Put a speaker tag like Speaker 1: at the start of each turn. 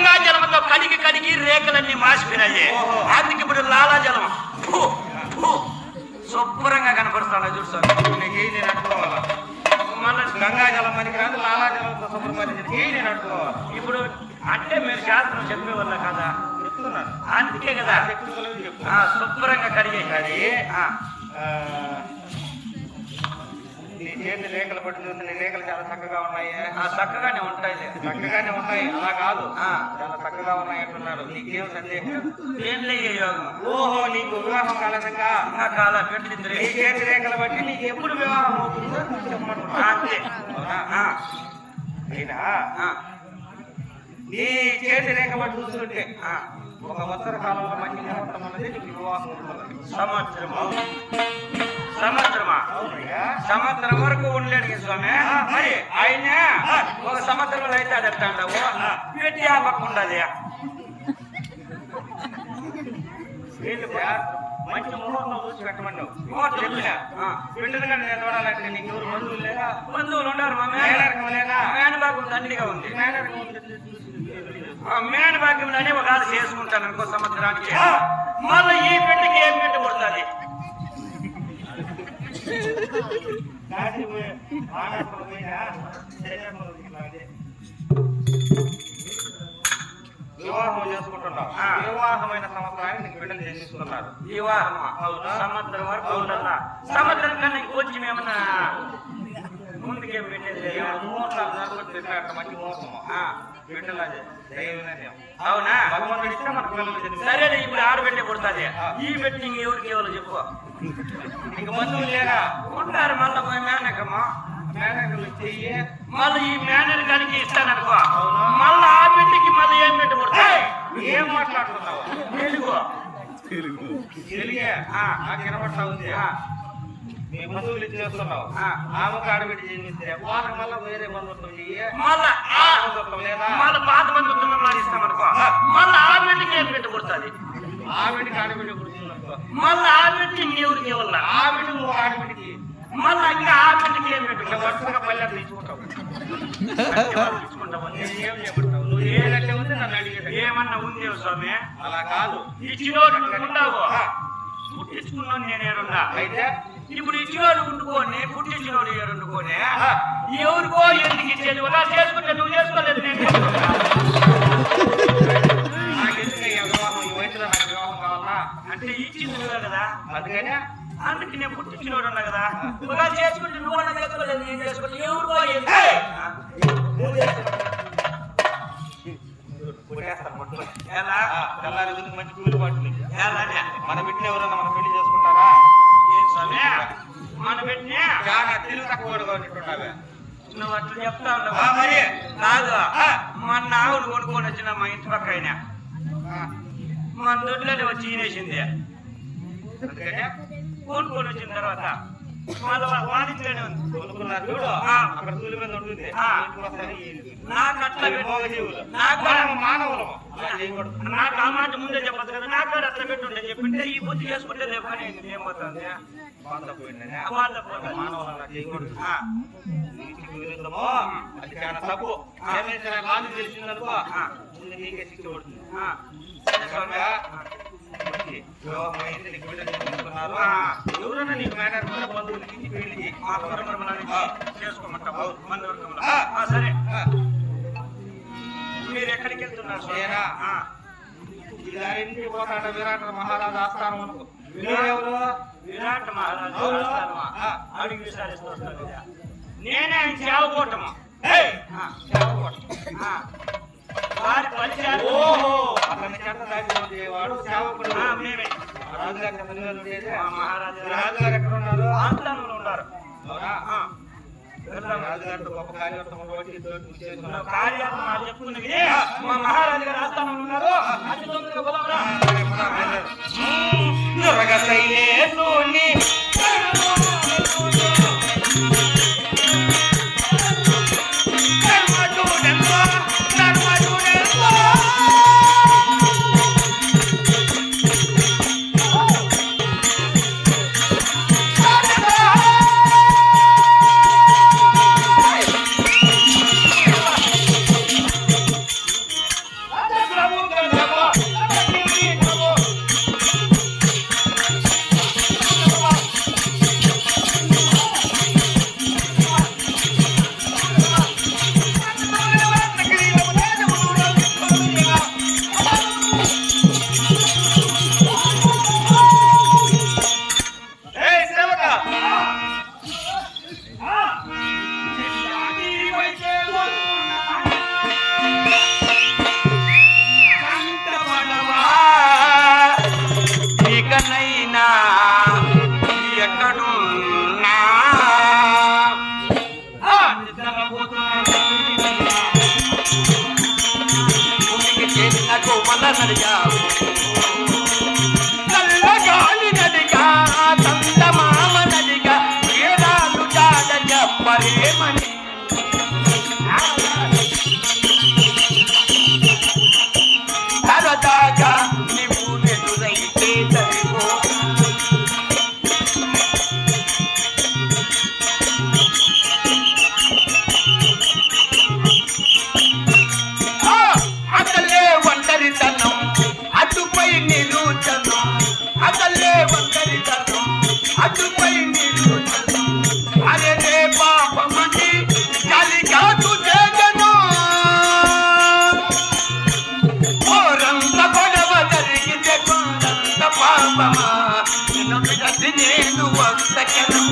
Speaker 1: గంగా జలంతో కడిగి కడిగి రేఖలన్నీ మాసిపోయినాయి. అందుకే ఇప్పుడు లాలా జలం. శుభ్రంగా కనపడుతున్నా చూస్తాను
Speaker 2: నేను అట్టుకోవాలా
Speaker 1: మళ్ళీ
Speaker 2: గంగాజలం మనకి రాదు లాలాజలంతో శుభ్రపరిచింది ఏ నేను అట్టుకోవాలా
Speaker 1: ఇప్పుడు అంటే మీరు శాస్త్రం చెప్పే వల్ల కదా.
Speaker 2: చెప్తున్నాను.
Speaker 1: అందుకే కదా. శుభ్రంగా కడిగేయాలి ఆ,
Speaker 2: చేతి రేఖలు పట్టి చూస్తే నీ రేఖలు చాలా చక్కగా ఉన్నాయి.
Speaker 1: ఆ, చక్కగానే ఉంటాయి
Speaker 2: చక్కగానే ఉన్నాయి. అలా కాదు.
Speaker 1: ఆ.
Speaker 2: చాలా చక్కగా ఉన్నాయి అంటున్నారు. నీకేం సందేహం?
Speaker 1: ఏం లేయ యోగం?
Speaker 2: ఓహో నీకు వివాహం కాలేదంగా?
Speaker 1: నా కాల పెట్టింది
Speaker 2: నీ చేతి రేఖలు బట్టి నీకు ఎప్పుడు వివాహం అవుతుందో.
Speaker 1: అంతే.
Speaker 2: అయినా నీ చేతి రేఖ బట్టి చూస్తుంటే. ఒక సంవత్సర కాలంలో మంచి ముహూర్తం అన్నది నీకు వివాహం అవుతున్నది
Speaker 1: సంవత్సరమా సంవత్సరం వరకు ఉండలేడు స్వామి. మరి ఆయన ఒక సంవత్సరంలో అయితే అది ఎట్లా అంటావు? పెట్టి
Speaker 2: వీళ్ళు కూడా మంచి ముహూర్తం చూసి పెట్టమన్నావు
Speaker 1: ముహూర్తం
Speaker 2: చెప్పినా. నేను చూడాలంటే నీకు ఎవరు బంధువులు లేరా?
Speaker 1: బంధువులు ఉన్నారు మా
Speaker 2: మేనరకం లేదా?
Speaker 1: మేనభాగం దండిగా ఉంది.
Speaker 2: మేనరకం
Speaker 1: ఆ మేనభాగ్యం అనే ఒక ఆశ చేసుకుంటాను అనుకో సంవత్సరానికి మళ్ళీ ఈ పెళ్ళికి ఏం పెట్టి కొడుతుంది?
Speaker 2: వివాహం చేసుకుంటున్నావు?
Speaker 1: ఆ.
Speaker 2: వివాహమైన సంవత్సరానికి నీకు బిడ్డలు చేసిస్తున్నారు
Speaker 1: వివాహం
Speaker 2: అవునా?
Speaker 1: సంవత్సరం వరకు ఉండాలా సంవత్సరం కన్నా ఇంకొంచెం ఏమన్నా ముందుకేం పెట్టేది?
Speaker 2: పెట్టినట్టు మంచి ముహూర్తం
Speaker 1: అవునా. సరే ఇప్పుడు ఆడబెట్టే కొడుతుంది ఈ ఇంక ఎవరికి ఎవరు చెప్పు.
Speaker 2: నీకు బంధువులు లేరా?
Speaker 1: ఉంటారు మళ్ళీ పోయి మేనకము
Speaker 2: మేనకలు చెయ్యి
Speaker 1: మళ్ళీ ఈ మేనర్ కనుక ఇస్తాననుకో. మళ్ళీ ఆ బిడ్డకి మళ్ళీ ఏం పెట్టి కొడుతుంది
Speaker 2: ఏం మాట్లాడుతున్నావు?
Speaker 1: తెలుగు.
Speaker 2: తెలుగే.
Speaker 1: ఆ.
Speaker 2: నాకు వినబడతా ఉంది మీ బంధువులు ఇచ్చేస్తున్నావు
Speaker 1: ఆ.
Speaker 2: ఆమెకు ఆడబిడ్డ జన్మిస్తే వాళ్ళకి మళ్ళీ వేరే బంధుత్వం చెయ్యి.
Speaker 1: మళ్ళా
Speaker 2: ఆ
Speaker 1: ఆ-
Speaker 2: బంధుత్వం లేదా?
Speaker 1: మళ్ళీ పాత మంది తుమ్మలు ఇస్తామనుకో మళ్ళీ ఆ బిడ్డకి ఏం పెట్టి కొడుతుంది.
Speaker 2: ఆవిడికి ఆడబిడ్డ పుడుతుందనుకో
Speaker 1: మళ్ళీ ఆ బిడ్డ ఇవ్వాల?
Speaker 2: ఆవిడ నువ్వు ఆడబిడ్డకి
Speaker 1: మళ్ళీ ఇంకా ఆ బిడ్డకి ఏం
Speaker 2: ఇట్లా వరుసగా పల్లె తీసుకుంటావు. ఏం నువ్వు ఉంది నన్ను అడిగేది
Speaker 1: ఏమన్నా ఉందేవు స్వామి?
Speaker 2: అలా కాదు.
Speaker 1: ఇచ్చినోడు ఉండవు పుట్టించుకున్నాను నేను ఏడున్నా
Speaker 2: అయితే
Speaker 1: ఇప్పుడు ఇచ్చినోడు ఉండుకోని పుట్టించినోడు ఏడుకోని ఎవరికో ఎందుకు ఇచ్చేది? అలా చేసుకుంటే నువ్వు చేసుకోలేదు నేను అంటే ఇచ్చింది కదా.
Speaker 2: అందుకనే
Speaker 1: అందుకే నేను పుట్టించినోడు ఉన్నా కదా. ఒకవేళ చేసుకుంటే నువ్వు అన్నా చేసుకోలేదు నేను చేసుకుంటే ఎవరికో. ఎలా?
Speaker 2: తెల్లారి మంచి కూలి
Speaker 1: ఎలానే
Speaker 2: మన బిడ్డ ఎవరన్నా మన పెళ్ళి చేసుకుంటారా?
Speaker 1: స్వామి మన పెట్టినా
Speaker 2: చాలా తెలివి తక్కువ ఉన్నట్టున్నావే
Speaker 1: నువ్వు అట్లా చెప్తా
Speaker 2: ఆ, మరి?
Speaker 1: కాదు. మొన్న ఆవులు కొనుక్కొని వచ్చిన మా ఇంటి పక్క ఆయన మన దొడ్లోనే వచ్చి ఈనేసింది
Speaker 2: అందుకనే
Speaker 1: కొనుక్కొని వచ్చిన తర్వాత నాకు అట్లా ఆ. మాట ముందే చెప్పదు కదా. నాకు కూడా అట్లా పెట్టుండే చెప్పింటే ఈ బుద్ధి చేసుకుంటే రేపు ఏమవుతుంది
Speaker 2: విరుద్ధము అది చాలా తప్పు. ఏమైనా రాజు తెలిసిందనుకో.
Speaker 1: ఆ.
Speaker 2: ముందు నీకే శిక్ష పడుతుంది. వివాహం అయింది, నీకు మేనర్ బంధువులకి పెళ్ళి.
Speaker 1: మా వర్గంలో. సరే. మీరు ఎక్కడికి వెళ్తున్నారు? ఆ,
Speaker 2: ఈ దారి పోతాడ విరాట మహారాజు ఆస్థానం అనుకో
Speaker 1: విరాట్ మహారాజు. అడిగి విచారిస్తూ. నేనే ఆయన సేవకోటము?
Speaker 2: ఏయ్!
Speaker 1: వారి పరిచయాలు.
Speaker 2: ఓహో. అతని చేత సేవకుడు.
Speaker 1: మేమే.
Speaker 2: రాజుగారి
Speaker 1: మహారాజు
Speaker 2: రాజుగారు ఎక్కడ ఉన్నారు.
Speaker 1: ఆస్థానంలో ఉన్నారు.
Speaker 2: రాజుగారితో గొప్ప
Speaker 1: చెప్పుకున్నది. మా మహారాజు గారు ఆస్థానంలో ఉన్నారు. Maria నేను వస్తకెను